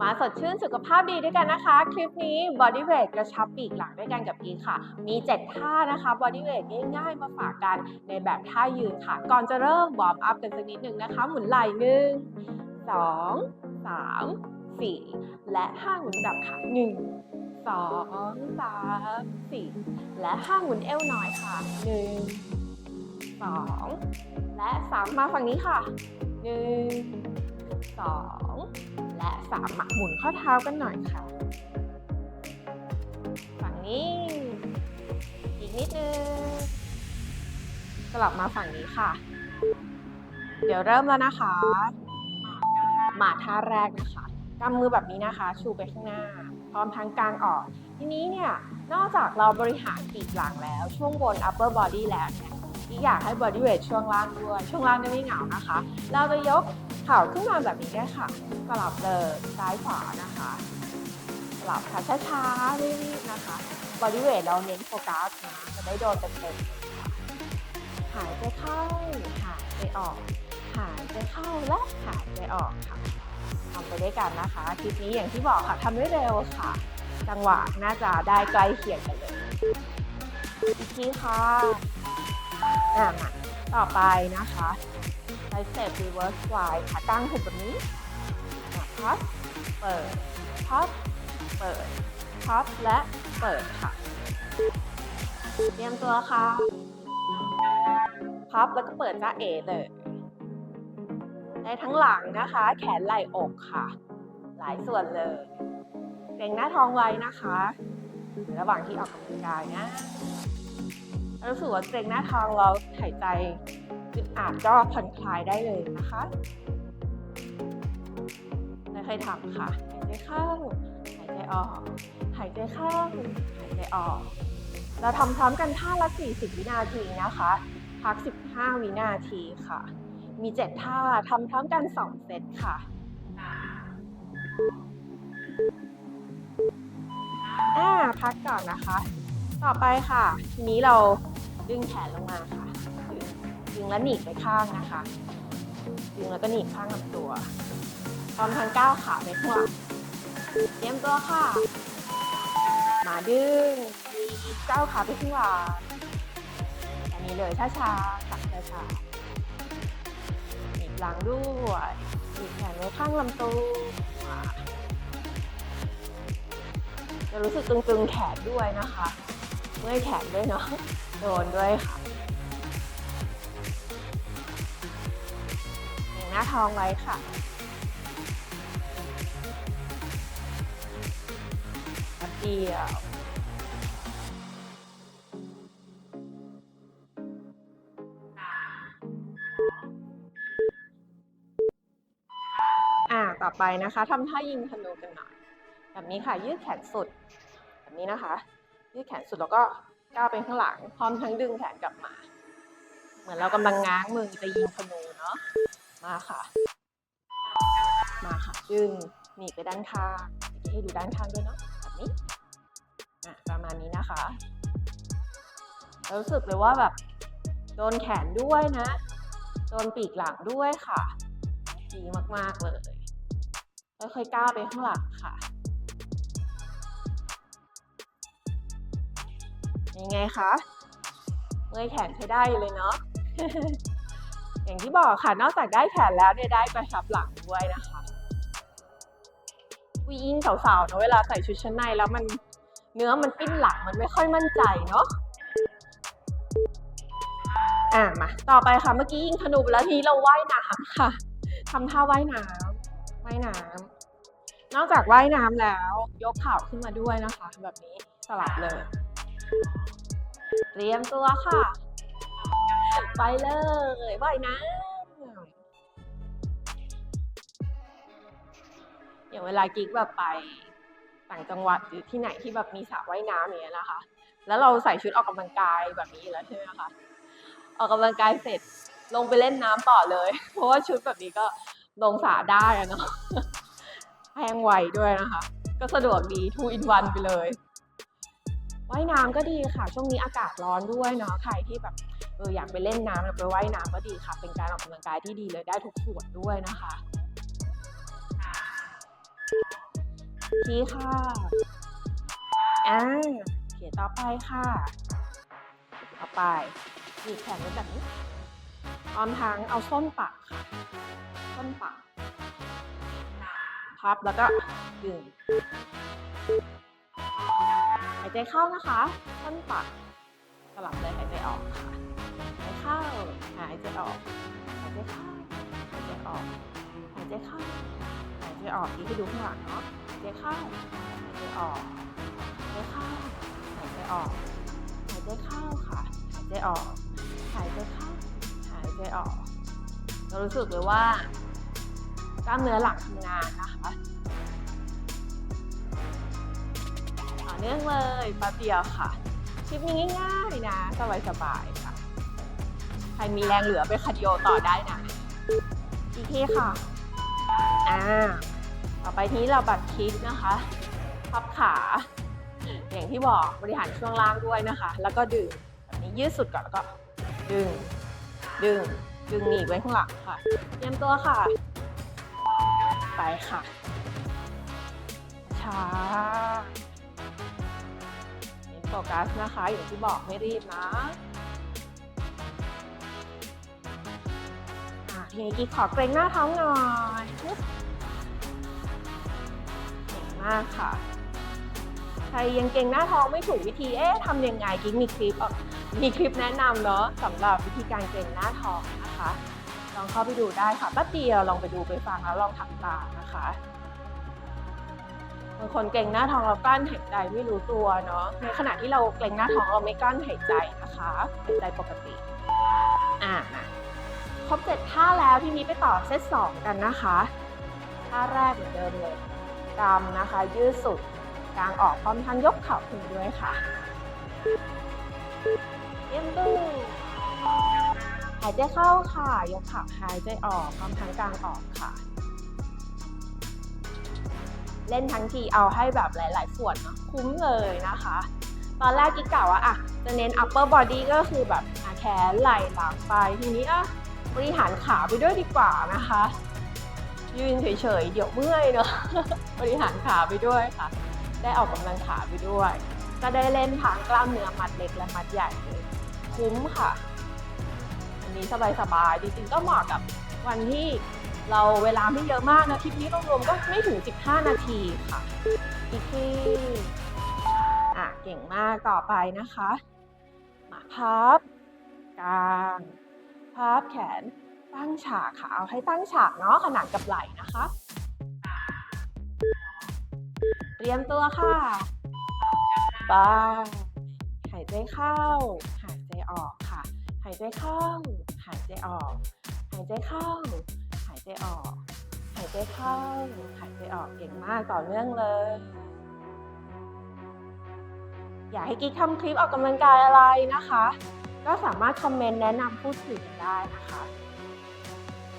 มาสดชื่นสุขภาพดีด้วยกันนะคะ คลิปนี้ body weight กระชับปีกหลังด้วยกันกับอีค่ะ มี 7 ท่านะคะ body weight ง่ายๆ มาฝากกันในแบบท่ายืนค่ะ ก่อนจะเริ่มวอร์มอัพกันสักนิดหนึ่งนะคะ หมุนไหล่หนึ่งสองสามสี่และห้าหมุนกลับค่ะหนึ่งสองสามสี่และห้าหมุนเอวหน่อยค่ะหนึ่งสองและสามมาฝั่งนี้ค่ะหนึ่งสอง และสามหมักหมุนข้อเท้ากันหน่อยค่ะ ฝั่งนี้ อีกนิดนึงสลับมาฝั่งนี้ค่ะ เดี๋ยวเริ่มแล้วนะคะมาท่าแรกนะคะกำมือแบบนี้นะคะ ชูไปข้างหน้า พร้อมทั้งกลางออก ทีนี้เนี่ย นอกจากเราบริหารปีกหลังแล้ว ช่วงบน upper body แล้วเนี่ยอีกอยากให้ body weight ช่วงล่างด้วย ช่วงล่างได้ไม่เหงานะคะ เราจะยก ข่าวขึ้นมาแบบนี้ได้ค่ะ สลับเลยซ้ายขวานะคะ สลับค่ะช้าๆไม่รีบนะคะ body weight เราเน้นโฟกัสนะจะได้โดนเต็มๆหายใจเข้าหายใจออก หายใจเข้าและหายใจออกค่ะทำไปด้วยกันนะคะคลิปนี้อย่างที่บอกค่ะทำได้เร็วค่ะ จังหวะน่าจะได้ใกล้เคียงกันเลยอีกทีค่ะอะมาต่อไปนะคะ ไ i เ e p reverse fly ค่ะตั้งหุบแบบนี้พับเปิดพับเปิดพับและเปิดค่ะ เตรียมตัวค่ะ พับแล้วก็เปิดจ้าเอเลยได้ทั้งหลังนะคะ แขนไหล่อกค่ะ หลายส่วนเลยเกรงหน้าท้องไว้นะคะ ระหว่างที่ออกกำลังกายนะรู้สึกว่าเกรงหน้าท้องเราหายใจ อึดอัดก็ผ่อนคลายได้เลยนะคะค่อยๆทำค่ะ หายใจเข้า หายใจออก หายใจเข้า หายใจออก เราทำพร้อมกันท่าละ 40 วินาทีนะคะ พัก 15 วินาทีค่ะ มี 7 ท่าทำพร้อมกัน 2 เซตค่ะอ่าพักก่อนนะคะ ต่อไปค่ะ ทีนี้เราดึงแขนลงมาค่ะ ดึงแล้วหนีบไปข้างนะคะดึงแล้วก็หนีบข้างลำตัวพร้อมทั้งก้าวขาไปข้างหลังเตรียมตัวค่ะ มาดึงก้าวขาไปข้างหลังอันนี้เลยช้าๆตักช้าๆหนีบหลังด้วยหนีบแขนไว้ข้างลำตัวจะรู้สึกตึงๆแขนด้วยนะคะ เมื่อยแขนด้วยเนาะโดนด้วยค่ะ น้าท้องไว้ค่ะ เดียวอ่าต่อไปนะคะทำท่ายิงธนูกันหน่อย แบบนี้ค่ะ ยืดแขนสุด แบบนี้นะคะ ยืดแขนสุดแล้วก็ก้าวไปข้างหลัง พร้อมทั้งดึงแขนกลับมา เหมือนเรากำลังง้างมือจะยิงธนูเนาะ มาค่ะ มาค่ะดึงหนีไปด้านข้างเดี๋ยวจะให้ดูด้านข้างด้วยเนาะแบบนี้อะประมาณนี้นะคะรารู้สึกเลยว่าแบบโดนแขนด้วยนะ โดนปีกหลังด้วยค่ะ ดีมากๆเลยค่อยๆก้าวไปข้างหลังค่ะยังไงคะ เมื่อยแขนใช้ได้เลยเนาะ อย่างที่บอกค่ะ นอกจากได้แขนแล้วเนี่ยได้กระชับหลังด้วยนะคะผู้หญิงสาวๆเนาะเวลาใส่ชุดชั้นในแล้วมันเนื้อมันปิ้นหลังมันไม่ค่อยมั่นใจเนาะอะมาต่อไปค่ะเมื่อกี้ยิงธนูไปแล้วทีเราว่ายน้ำค่ะทำท่าว่ายน้ำว่ายน้ำนอกจากว่ายน้ำแล้วยกเข่าขึ้นมาด้วยนะคะ แบบนี้สลับเลย เตรียมตัวค่ะ ไปเลยว่ายน้ำอย่างเวลากิ๊กแบบไปต่างจังหวัดหรือที่ไหนที่แบบมีสระว่ายน้ำอย่างเงี้ยนะคะ แล้วเราใส่ชุดออกกำลังกายแบบนี้แล้วใช่ไหมคะ ออกกำลังกายเสร็จลงไปเล่นน้ำต่อเลย เพราะว่าชุดแบบนี้ก็ลงสระได้อะเนาะแห้งไวด้วยนะคะ ก็สะดวกดี two in one ไปเลย ว่ายน้ำก็ดีค่ะ ช่วงนี้อากาศร้อนด้วยเนาะ ใครที่แบบ เอออยากไปเล่นน้ำอยากไปว่ายน้ำก็ดีค่ะ เป็นการออกกำลังกายที่ดีเลยได้ทุกส่วนด้วยนะคะชี้ค่ะอ่าเขียนต่อไปค่ะต่อไปหนีบแขนไว้แบบนี้พร้อมทั้งเอาส้นปากค่ะส้นปากพับแล้วก็ดึงหายใจเข้านะคะส้นปาก ลับเลยหายใจออกค่ะหายเข้าหายใจออกหายใจเข้าหายใจออกหายใจเข้าหายใจออกอีกให้ดูข้างหลังเนาะหายใจเข้าหายใจออกหายใจเข้าหายใจออกหายใจเข้าค่ะหายใจออกหายใจเข้าหายใจออกเรารู้สึกเลยว่ากล้ามเนื้อหลังทำงานนะคะต่อเนื่องเลยแป๊บเดียวค่ะ คลิปนี้ง่ายๆนะ สบายๆค่ะ ใครมีแรงเหลือไปคาร์ดิโอต่อได้นะ อีกทีค่ะ อ่า ต่อไปทีนี้เราบัดคิดนะคะพับขา อย่างที่บอกบริหารช่วงล่างด้วยนะคะ แล้วก็ดึงแบบนี้ยืดสุดก่อนแล้วก็ ดึง ดึง ดึงหนีบไว้ข้างหลังค่ะเตรียมตัวค่ะ ไปค่ะ ช้า โฟกัสนะคะอย่างที่บอกไม่รีบนะทีนี้กิ๊กขอเกรงหน้าท้องหน่อยเก่งมากค่ะ ใครยังเก่งหน้าท้องไม่ถูกวิธี เอ๊ะทำยังไงกิ๊กมีคลิปเอ่อมีคลิปแนะนำเนาะสำหรับวิธีการเก่งหน้าท้องนะคะ ลองเข้าไปดูได้ค่ะแป๊บเดียวลองไปดูไปฟังแล้วลองทำตามนะคะ บางคนเก่งหน้าท้องเรากลั้นหายใจไม่รู้ตัวเนาะในขณะที่เราเกรงหน้าท้องเราไม่กลั้นหายใจนะคะหายใจปกติอะมาครบเจ็ดท่าแล้วทีนี้ไปต่อเซตสองกันนะคะท่าแรกเหมือนเดิมเลยกำนะคะ ยืดสุดกลางออกพร้อมทั้งยกเข่าขึ้นด้วยค่ะเยี่ยมดูหายใจเข้าค่ะ ยกขาหายใจออกพร้อมทั้งกลางออกค่ะ เล่นทั้งทีเอาให้แบบหลาย ๆ ส่วนเนาะคุ้มเลยนะคะ ตอนแรกกิ๊กกล่าวว่าอะจะเน้น upper body ก็คือแบบแขนไหล่หลังไปทีนี้อะบริหารขาไปด้วยดีกว่านะคะ ยืนเฉย ๆ เดี๋ยวเมื่อยเนาะบริหารขาไปด้วยค่ะ ได้ออกกำลังขาไปด้วย ก็ได้เล่นทั้งกล้ามเนื้อมัดเล็กและมัดใหญ่เลยคุ้มค่ะ อันนี้สบาย ๆ จริง ๆ ก็เหมาะกับวันที่ เราเวลาไม่เยอะมากนะคลิปนี้รวมๆก็ไม่ถึง 15 นาทีค่ะอีกที่อะเก่งมากต่อไปนะคะมาพับกลางพับแขนตั้งฉากค่ะเอาให้ตั้งฉากเนาะขนาดกับไหล่นะคะ เตรียมตัวค่ะบายหายใจเข้า หายใจออกค่ะ หายใจเข้า หายใจออก หายใจเข้า ใจออก หายใจเข้า หายใจออกเก่งมากต่อเนื่องเลย อยากให้กิ๊กทำคลิปออกกำลังกายอะไรนะคะ ก็สามารถคอมเมนต์แนะนำพูดคุยกันได้นะคะ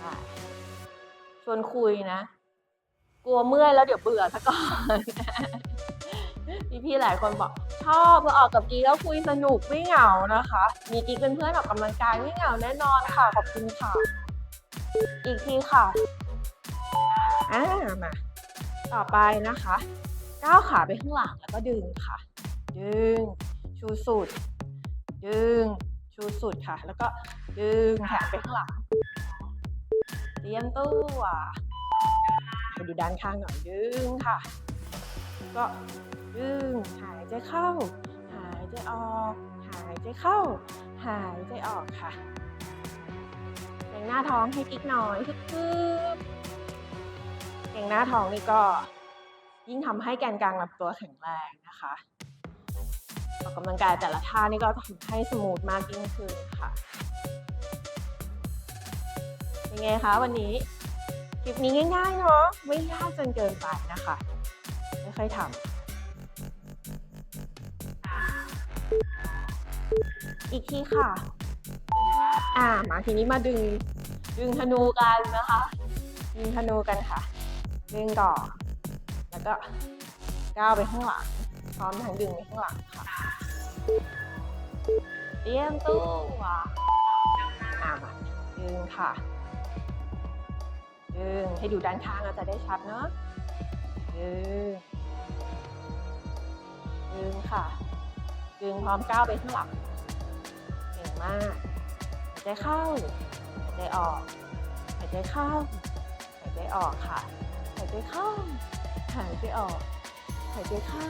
ได้ชวนคุยนะ กลัวเมื่อยแล้วเดี๋ยวเบื่อซะก่อนพี่ๆหลายคนบอกชอบมาออกกับกิ๊กแล้วคุยสนุกไม่เหงานะคะ มีกิ๊กเป็นเพื่อนออกกำลังกายไม่เหงาแน่นอนค่ะ ขอบคุณค่ะ อีกทีค่ะ อ่า มา ต่อไปนะคะ ก้าวขาไปข้างหลังแล้วก็ดึงค่ะ ดึง ชูสุด ดึง ชูสุดค่ะ แล้วก็ดึงแขนไปข้างหลัง เตรียมตัวให้ดูด้านข้างหน่อย ดึงค่ะ ก็ดึง หายใจเข้า หายใจออก หายใจเข้า หายใจออกค่ะ หน้าท้องให้กิ๊กหน่อยฮึบเก่งหน้าท้องนี่ก็ ยิ่งทำให้แกนกลางลำตัวแข็งแรงนะคะออกกำลังกายแต่ละท่านี่ก็ทำให้สมูทมากยิ่งขึ้นค่ะเป็นไงคะวันนี้คลิปนี้ง่ายๆเนาะไม่ยากจนเกินไปนะคะไม่ค่อยทำอีกทีค่ะ อ่ามาทีนี้มาดึง ดึงธนูกันนะคะดึงธนูกันค่ะดึงก่อน แล้วก็ก้าวไปข้างหลัง พร้อมทั้งดึงไปข้างหลังค่ะเตรียมตัวอ่ามาดึงค่ะ ดึงให้ดูด้านข้างเราจะได้ชัดเนาะดึงดึงค่ะ ดึงพร้อมก้าวไปข้างหลังเก่งมาก ใจเข้า ใจออก หายใจเข้า หายใจออกค่ะ หายใจเข้า หายใจออก หายใจเข้า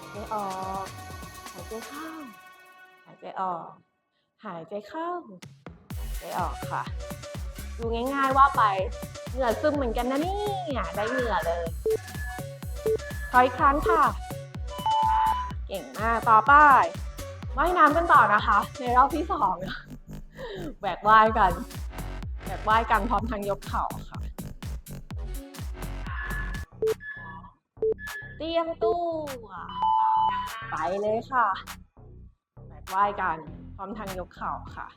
หายใจออก หายใจเข้า หายใจออก หายใจเข้า หายใจออกค่ะ ดูง่ายๆว่าไป เหงื่อซึมเหมือนกันนะนี่ได้เหงื่อเลยขออีกครั้งค่ะ เก่งมาก ต่อไปว่ายน้ำกันต่อนะคะ ในรอบที่สอง แบกว่ายกันแบกว่ายกันพร้อมทางยกเข่าค่ะ เตียมตัวไปเลยค่ะ แบกว่ายกันพร้อมทางยกเข่าค่ะ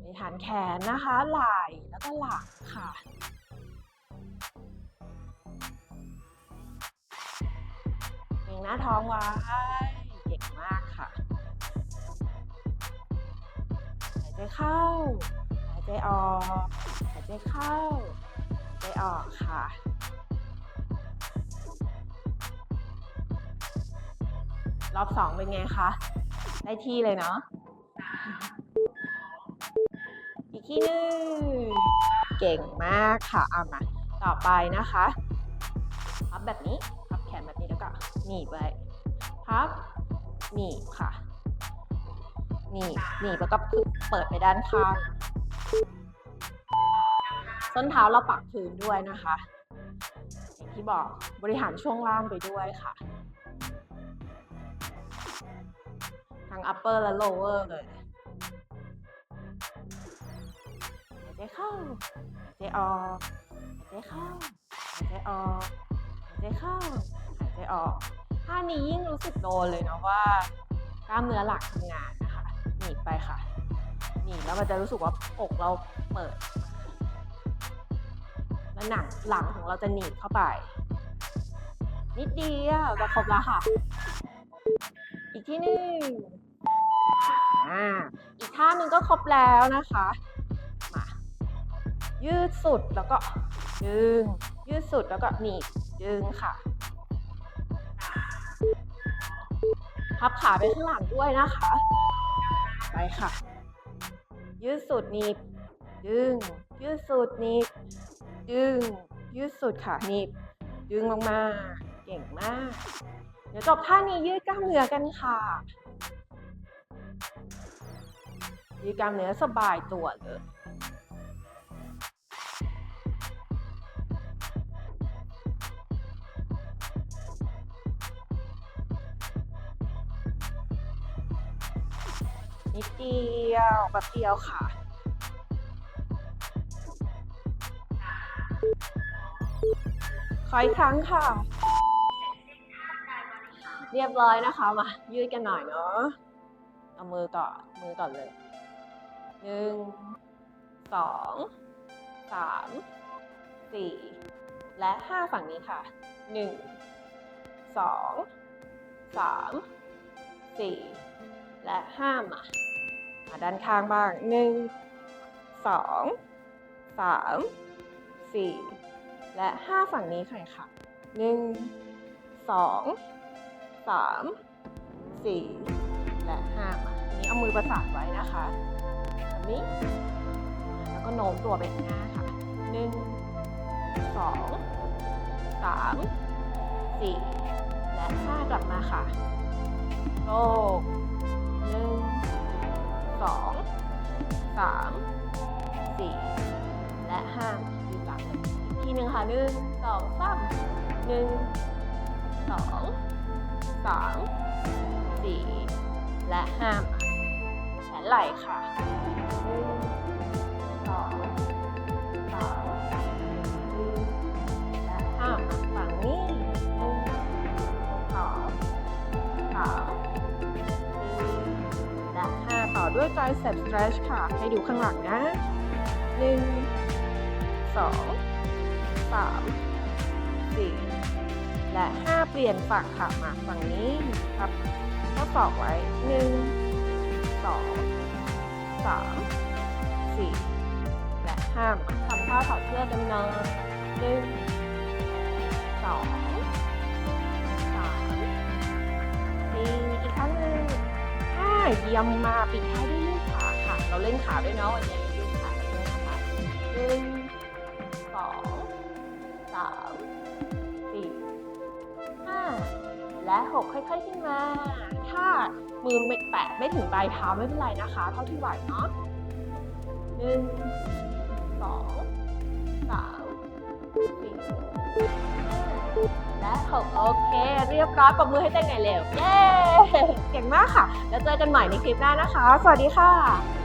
บริหารแขนนะคะ ไหล่แล้วก็หลังค่ะเก่งหน้าท้องไว้เก่งมาก ใจเข้า หายใจออก หายใจเข้า หายใจออกค่ะรอบสองเป็นไงคะ ได้ที่เลยเนาะ อีกที่หนึ่งเก่งมากค่ะเอามา ต่อไปนะคะพับแบบนี้ พับแขนแบบนี้แล้วก็หนีบไว้ พับ หนีบค่ะ นีบหนีบแล้วก็พึบเปิดไปด้านข้าง ส้นเท้าเราปักพื้นด้วยนะคะอย่างที่บอกบริหารช่วงล่างไปด้วยค่ะ ทั้ง upper และ lower เลยหายใจเข้าหายใจออกหายใจเข้าหายใจออกหายใจเข้าหายใจออกท่านี้ยิ่งรู้สึกโดนเลยเนาะว่ากล้ามเนื้อหลักทำงาน ไปค่ะ นีบแล้วมันจะรู้สึกว่าอกเราเปิดแล้วหนังหลังของเราจะหนีบเข้าไป นิดเดียวจะครบแล้วค่ะ อีกที่หนึ่งอีกท่าหนึ่งก็ครบแล้วนะคะมายืดสุดแล้วก็ดึง ยืดสุดแล้วก็หนีบดึงค่ะพับขาไปข้างหลังด้วยนะคะ ไปค่ะ ยืดสุดหนีบ ดึง ยืดสุดหนีบ ดึง ยืดสุดค่ะหนีบ ดึงลงมา เก่งมาก เดี๋ยวจบท่านี้ยืดกล้ามเนื้อกันค่ะ ยืดกล้ามเนื้อสบายตัวเลย นิดเดียวแบบเดียวค่ะ ขออีกครั้งค่ะ เรียบร้อยนะคะ มายืดกันหน่อยเนาะ เอามือก่อน มือก่อนเลย หนึ่ง สอง สาม สี่ และห้าฝั่งนี้ค่ะ หนึ่ง สอง สาม สี่ และห้ามามาด้านข้างบ้างหนึ่งสองสามสี่และห้าฝั่งนี้ค่ะค่ะหนึ่งสองสามสี่และห้ามาทีนี้เอามือประสานไว้นะคะแบบนี้แล้วก็โน้มตัวไปข้างหน้าค่ะหนึ่งสองสามสี่และห้ากลับมาค่ะโลก หนึ่งสองสามสี่และห้ายืดหลังอีกทีหนึ่งค่ะหนึ่งสองสามหนึ่งสองสามสี่และห้ามาแขนไหล่ค่ะ ด้วย tricep stretch ค่ะ ให้ดูข้างหลังนะ 1 2 3 4 และ 5 เปลี่ยนฝั่งค่ะ มาฝั่งนี้ครับข้อศอกไว้ 1 2 3 4 และ 5ทำท่าถอดเสื้อกันินะ1 2 3 4อีกครั้ง เยี่ยมมากปิดท้ายด้วยลื่นขาค่ะ เราเล่นขาด้วยเนาะวันนี้ลื่นขากันด้วยนะคะหนึ่งสองสามสี่ห้าและหกค่อย ๆ ขึ้นมา ถ้ามือไม่แตะไม่ถึงปลายเท้าไม่เป็นไรนะคะ เท่าที่ไหวเนาะหนึ่ง และหกโอเค เรียบร้อยปรบมือให้เต้นหน่อยเร็วเย้เก่งมากค่ะ แล้วเจอกันใหม่ในคลิปหน้านะคะ สวัสดีค่ะ